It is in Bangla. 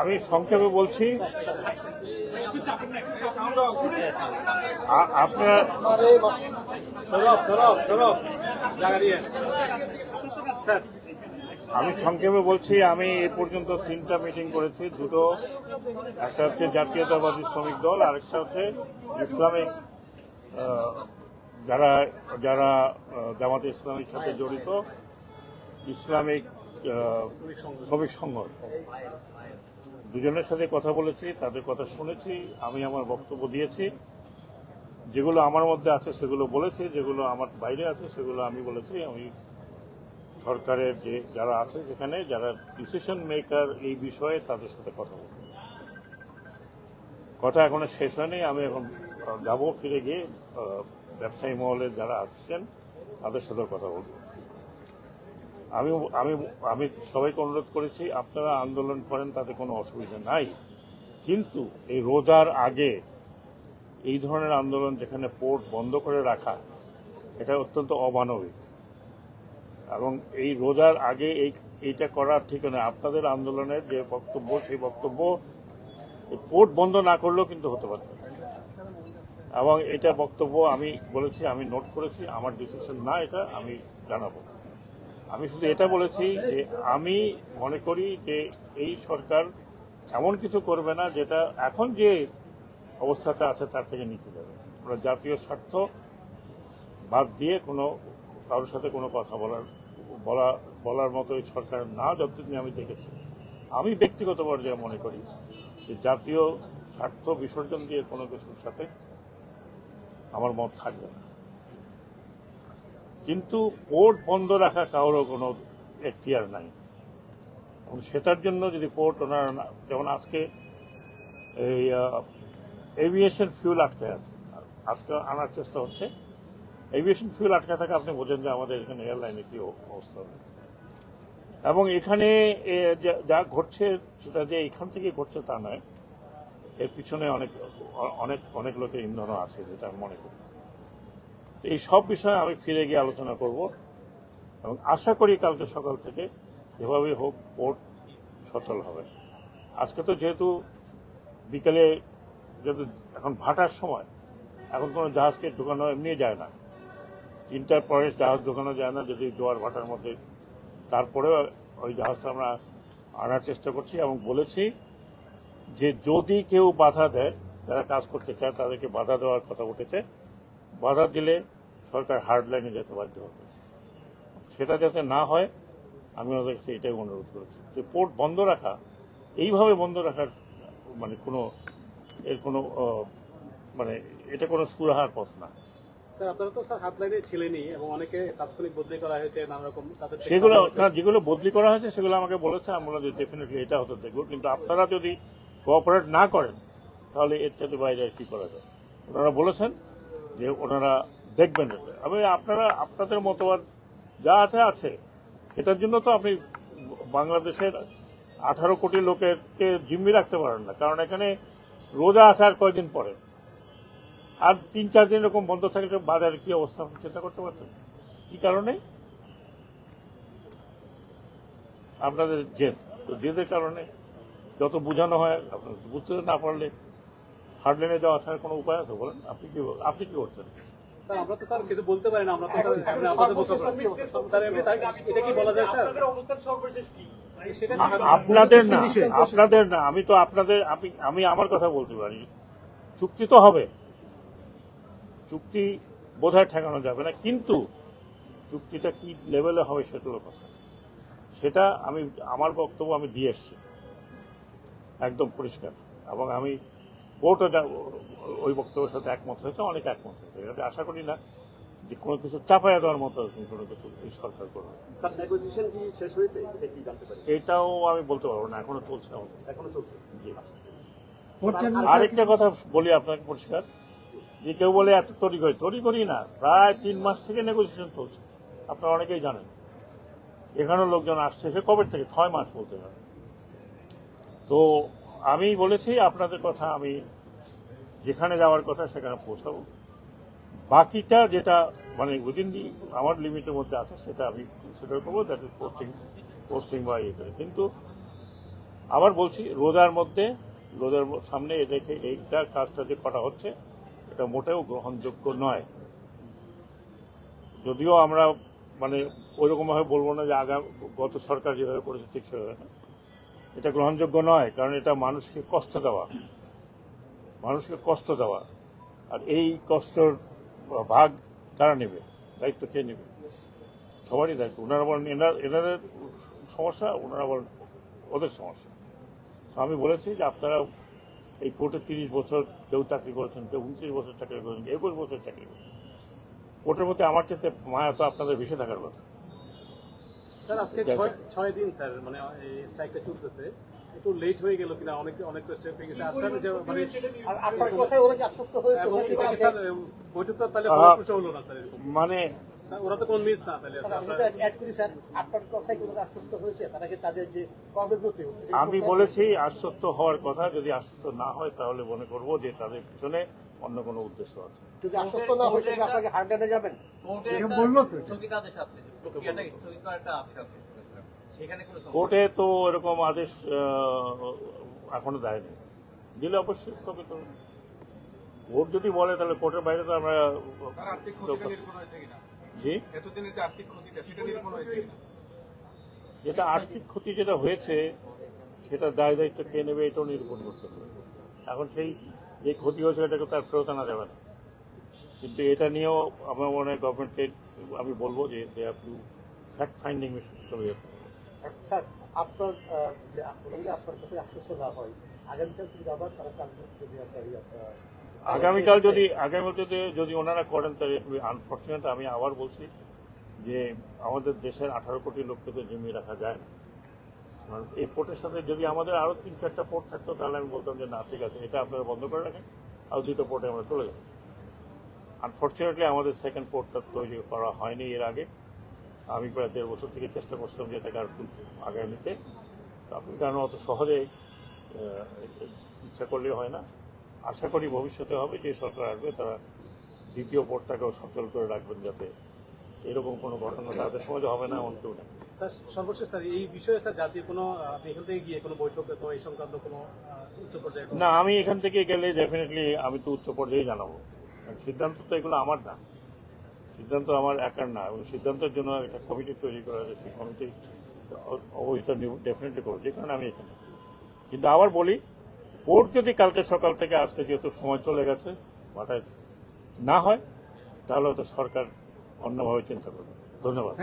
আমি সংক্ষেপে বলছি আমি সংক্ষেপে বলছি, আমি এ পর্যন্ত তিনটা মিটিং করেছি, দুটো। একটা হচ্ছে জাতীয়তাবাদী শ্রমিক দল, আরেকটা হচ্ছে ইসলামিক যারা যারা জামাতে ইসলামের সাথে জড়িত, ইসলামিক শ্রমিক সংঘ। দুজনের সাথে কথা বলেছি, তাদের কথা শুনেছি, আমি আমার বক্তব্য দিয়েছি। যেগুলো আমার মধ্যে আছে সেগুলো বলেছি, যেগুলো আমার বাইরে আছে সেগুলো আমি বলেছি। আমি সরকারের যে, যারা আছে সেখানে যারা ডিসিশন মেকার এই বিষয়ে তাদের সাথে কথা বলব কথা এখনও শেষ হয়নি, আমি এখন যাব, ফিরে গিয়ে ব্যবসায়ী মহলের যারা আসছেন, তাদের সাথে কথা বলব। আমি আমি আমি সবাইকে অনুরোধ করেছি, আপনারা আন্দোলন করেন, তাতে কোনো অসুবিধা নাই। কিন্তু এই রোজার আগে এই ধরনের আন্দোলন যেখানে পোর্ট বন্ধ করে রাখা, এটা অত্যন্ত অমানবিক। এবং এই রোজার আগে এই, এইটা করার ঠিক নয় আপনাদের আন্দোলনের যে বক্তব্য, সেই বক্তব্য পোর্ট বন্ধ না করলেও কিন্তু হতে পারত এবং এটা বক্তব্য আমি বলেছি, আমি নোট করেছি, আমার ডিসিশন না এটা, আমি জানাব। আমি শুধু এটা বলেছি যে আমি মনে করি যে এই সরকার এমন কিছু করবে না যেটা এখন যে অবস্থাতে আছে তার থেকে নিচে যাবে। আমরা জাতীয় স্বার্থ বাদ দিয়ে কোনো কারোর সাথে কোনো কথা বলার, বলা, বলার মতো এই সরকার না যতদিন আমি দেখেছি। আমি ব্যক্তিগত পর্যায়ে মনে করি যে জাতীয় স্বার্থ বিসর্জন দিয়ে কোনো কিছুর সাথে আমার মত থাকবে না। কিন্তু পোর্ট বন্ধ রাখা কারোর কোনো এখতিয়ার নাই। সেটার জন্য যদি পোর্ট ওনারা যেমন আজকে এই এভিয়েশন ফিউল আটকে আছে। আজকে আনার চেষ্টা হচ্ছে। এভিয়েশন ফিউল আটকে থাকে আপনি বোঝেন যে আমাদের এখানে এয়ারলাইনে কি অবস্থা হবে। এবং এখানে যা ঘটছে সেটা যে এখান থেকে ঘটছে তা নয়। এর পিছনে অনেক অনেক অনেক লোকের ইন্ধনও আছে, যেটা আমি মনে করি। এই সব বিষয়ে আমি ফিরে গিয়ে আলোচনা করব এবং আশা করি কালকে সকাল থেকে যেভাবে হোক পোর্ট সচল হবে। আজকে তো যেহেতু বিকেলে যেহেতু এখন ভাটার সময়, এখন কোনো জাহাজকে ঢুকানো এমনি যায় না। তিনটার পরে জাহাজ ঢোকানো যায় না, যদি জোয়ার ভাটার মধ্যে। তারপরেও ওই জাহাজটা আমরা আনার চেষ্টা করছি এবং বলেছি যে যদি কেউ বাধা দেয়, যারা কাজ করতে চায় তাদেরকে বাধা দেওয়ার কথা উঠেছে। বাধা দিলে সরকার হার্ড লাইনে যেতে বাধ্য হবে। সেটা যাতে না হয় আমি ওদের কাছে এটাই অনুরোধ করেছি যে পোর্ট বন্ধ রাখা এইভাবে বন্ধ রাখার মানে কোনো এর কোনো মানে এটা কোনো সুরাহার পথ না। স্যার আপনারা তো স্যার হাতলাইনে ছিলেনই এবং অনেকে তাৎক্ষণিক বদলি করা হয়েছে নানা রকম সেগুলো যেগুলো বদলি করা হয়েছে সেগুলো আমাকে বলেছে আমি বললাম যে ডেফিনেটলি এটা হতে দেখব কিন্তু আপনারা যদি কোঅপারেট না করেন তাহলে এর চাইতে বাইরে আর কি করা যায়? ওনারা বলেছেন যে ওনারা দেখবেন আমি আপনারা, আপনাদের মতবাদ যা আছে আছে। সেটার জন্য তো আপনি বাংলাদেশের আঠারো কোটি লোকেরকে জিম্মি রাখতে পারেন না। কারণ এখানে রোজা আসে আর কয়দিন পরে। আর তিন, চার দিন এরকম বন্ধ থাকলে বাজারে কি অবস্থা চিন্তা করতে পারতেন? কি কারণে? আপনাদের জেদ। তো জেদের কারণে যত বোঝানো হয় বুঝতে না পারলে হার্ডলাইনে যাওয়া ছাড়া কোনো উপায় আছে বলেন? আপনি কি আপনি কি করছেন? আমরা তো স্যার কিছু বলতে পারি না আমরা তো স্যার আপনাদের এটা কি বলা যায় স্যার? না আপনাদের না আমি তো আপনাদের আমি আমি আমার কথা বলতে পারি। চুক্তি তো হবে। চুক্তি বোধহয় ঠেকানো যাবে না কিন্তু চুক্তিটা কি লেভেলে হবে সেটা হলো কথা। সেটা আমি আমার বক্তব্য আমি দিয়ে এসছি। একদম পরিষ্কার। এবং আমি কোর্টও ওই বক্তব্যের সাথে একমত হয়েছে অনেক একমত হয়েছে। এটাতে আশা করি না যে কোনো কিছু চাপায়া দেওয়ার মতো এরকম কোনো কিছু এই সরকার করবে স্যার কি শেষ হয়েছে? এটা কি জানতে পারি? এটাও আমি বলতে পারব না এখনও চলছে এখনও চলছে? জি। আরেকটা কথা বলি আপনাকে পরিষ্কার যে কেউ বলে এত তরি করি তরি করি না প্রায় তিন মাস থেকে নেগোসিয়েশন চলছে। আপনারা অনেকেই জানেন। এখানেও লোকজন আসছে সে কবে থেকে? ছয় মাস বলতে পারে তো আমি বলেছি, আপনাদের কথা আমি যেখানে যাওয়ার কথা সেখানে পৌঁছাবো। বাকিটা যেটা মানে উইদিন দি আমার লিমিটের মধ্যে আছে, সেটা আমি কনসিডার করব দ্যাট ইজ পোস্টিং পোস্টিং বা ইয়ে করে। কিন্তু আবার বলছি, রোজার মধ্যে, রোজার সামনে রেখে এইটা কাজটা যে করা হচ্ছে, এটা মোটেও গ্রহণযোগ্য নয়। যদিও আমরা মানে ওইরকমভাবে বলব না যে আগাম গত সরকার যেভাবে করেছে ঠিক সেভাবে না। এটা গ্রহণযোগ্য নয়, কারণ এটা মানুষকে কষ্ট দেওয়া। মানুষকে কষ্ট দেওয়া। আর এই কষ্টর ভাগ কারা নেবে? দায়িত্ব কে নেবে? সবারই দায়িত্ব। ওনারা বলেন এনাদের সমস্যা, ওনারা বলেন, ওদের সমস্যা। আমি বলেছি যে আপনারা এই কোর্টে তিরিশ বছর কেউ চাকরি করেছেন, কেউ উনত্রিশ বছর চাকরি করেছেন, একুশ বছর চাকরি করেছেন। কোর্টের মধ্যে আমার চাইতে মায়া তো আপনাদের বেশি থাকার কথা। স্যার আজকে ছয় ছয় দিন স্যার মানে স্ট্রাইকটা চলতেছে। একটু লেট হয়ে গেল কিনা অনেক অনেক স্টেপ হয়ে গেছে। আর স্যার যে মানে আপনার কথায় ওরা কি আশ্বস্ত হয়েছে এবং ওরা কি এটা কি বলছে? স্যার বৈঠকটা তাহলে ফলপ্রসূ হলো না স্যার এরকম। মানে ওরা তো কোনো মিস না তাহলে আমি অ্যাড করি স্যার। আপনার কথায় কোনো আশ্বস্ত হয়েছে তারা কি তাদের যে কর্মব্রতী আমি বলেছি আশ্বস্ত হওয়ার কথা যদি আশ্বস্ত না হয় তাহলে মনে করব যে তাদের পিছনে অন্য কোনো উদ্দেশ্য আছে। যদি আশ্বস্ত না হয় আপনাকে হার্ডারে যাবেন। কোর্টের একটা কোর্টে তো এরকম আদেশ এখনও দেয়নি। দিলে অবশ্যই স্থগিত হবে। কোর্ট যদি বলে তাহলে কোর্টের বাইরে তো আমরা জি? যেটা আর্থিক ক্ষতি যেটা হয়েছে সেটা দায় দায়িত্ব কে নেবে এটাও নিরূপণ করতে হবে। এখন সেই যে ক্ষতি হয়েছে এটাকে তার ফেরত আনা যাবে না। কিন্তু এটা নিয়েও আমার মনে হয় গভর্নমেন্টকে আমি বলব যে they have to fact finding করে যেতে হবে। স্যার আপনার আপনার কথায় আশ্বস্ত না হয় আগামীকাল যদি আবার তারা যদি আগামীকাল যদি আগামী যদি যদি ওনারা করেন তাহলে আনফর্চুনেট আমি আবার বলছি যে আমাদের দেশের আঠারো কোটি লোককে তো জমিয়ে রাখা যায় না। কারণ এই পোর্টের সাথে যদি আমাদের আরও তিন চারটা পোর্ট থাকতো তাহলে আমি বলতাম যে না ঠিক আছে এটা আপনারা বন্ধ করে রাখেন আর দুটো পোর্টে আমরা চলে যাব। আনফর্চুনেটলি আমাদের সেকেন্ড পোর্টটা তৈরি করা হয়নি এর আগে। আমি প্রায় দেড় বছর থেকে চেষ্টা করছিলাম যে এটাকে আর আগে নিতে। আপনি কারণ অত সহজে ইচ্ছা করলে হয় না। আশা করি ভবিষ্যতে হবে যে সরকার আসবে তারা দ্বিতীয় পোর্টটাকেও সচল করে রাখবেন যাতে এরকম কোনো ঘটনা তাদের সমাজে হবে না এমন কেউ নেই। স্যার সর্বশেষ স্যার এই বিষয়ে স্যার জাতীয় কোনো এখান থেকে গিয়ে কোনো বৈঠক এই সংক্রান্ত কোনো উচ্চ পর্যায়ে না আমি এখান থেকে গেলে ডেফিনেটলি আমি তো উচ্চ পর্যায়ে জানাব। সিদ্ধান্ত তো এগুলো আমার না। সিদ্ধান্ত আমার একার না এবং সিদ্ধান্তের জন্য একটা কমিটি তৈরি করা হয়েছে, সেই কমিটি অবহিত ডেফিনেটলি করব, যে কারণে আমি এখানে। কিন্তু আবার বলি পোর্ট যদি কালকে সকাল থেকে আজকে যেহেতু সময় চলে গেছে মাথায় না হয়, তাহলে হয়তো সরকার অন্যভাবে চিন্তা করবে। ধন্যবাদ।